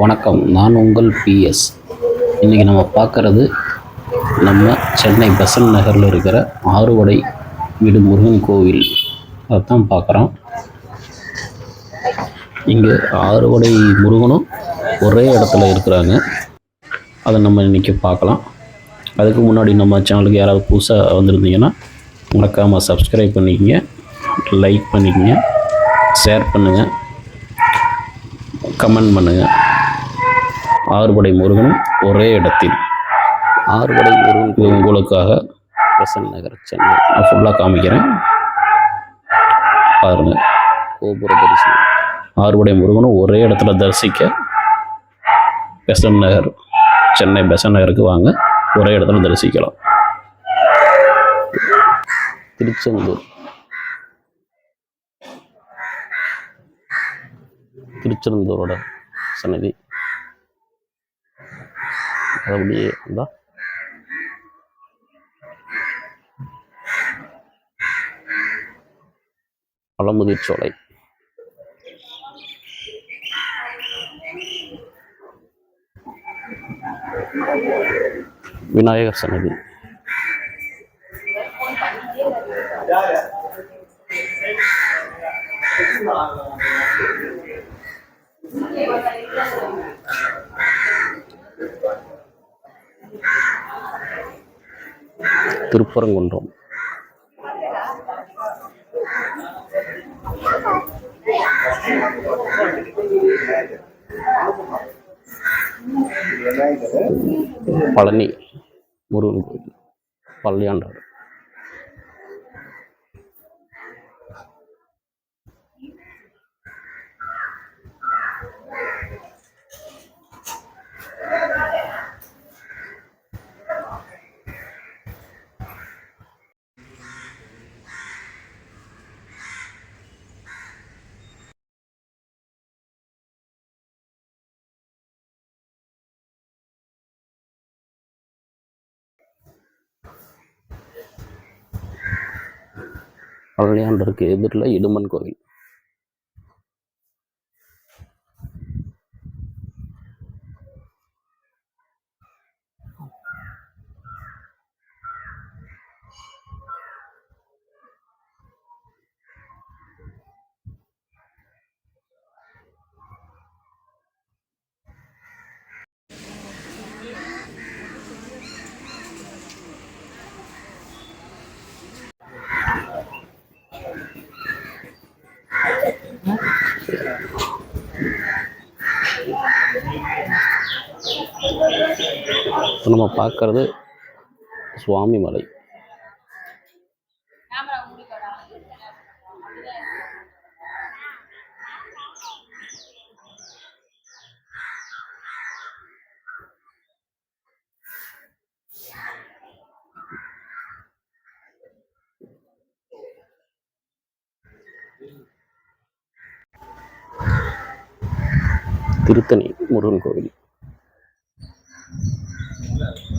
வணக்கம் நான் உங்கள் பிஎஸ் இன்றைக்கி நம்ம பார்க்குறது நம்ம சென்னை பெசன்ட் நகரில் இருக்கிற ஆறுவடை வீடு முருகன் கோவில். அதைத்தான் பார்க்குறோம். இங்கே ஆறுவடை முருகனும் ஒரே இடத்துல இருக்கிறாங்க. அதை நம்ம இன்றைக்கி பார்க்கலாம். அதுக்கு முன்னாடி நம்ம சேனலுக்கு யாராவது புதுசாக வந்திருந்தீங்கன்னா மறக்காமல் சப்ஸ்கிரைப் பண்ணிக்கிங்க லைக் பண்ணிக்கிங்க ஷேர் பண்ணுங்கள் கமெண்ட் பண்ணுங்கள் ஆறுபடை முருகனும் ஒரே இடத்தில். ஆறுபடை முருகன் உங்களுக்காக பெசன்ட் நகர் சென்னை. நான் ஃபுல்லாக காமிக்கிறேன். பாருங்கள் கோபுர தரிசனம். ஆறுபடை முருகனும் ஒரே இடத்துல தரிசிக்க பெசன்ட் நகர் சென்னை பெசன்ட் நகருக்கு வாங்க. ஒரே இடத்துல தரிசிக்கலாம். திருச்செந்தூர். திருச்செந்தூரோட சன்னதி. அது அப்படியே வந்தா பழமுதிர் சோலை விநாயகர் சன்னதி Thank you. திருப்பரங்குன்றம். பழனி முருகன் கோயில் பழனியாண்டார் பழனியாண்டருக்கு எதிரில் இடுமன் கோவில். இப்போ நம்ம பார்க்கறது சுவாமி மலை. திருத்தணி முருகன் கோவில்.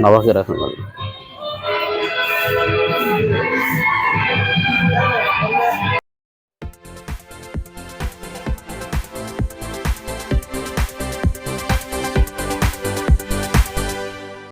Nawa kira sama.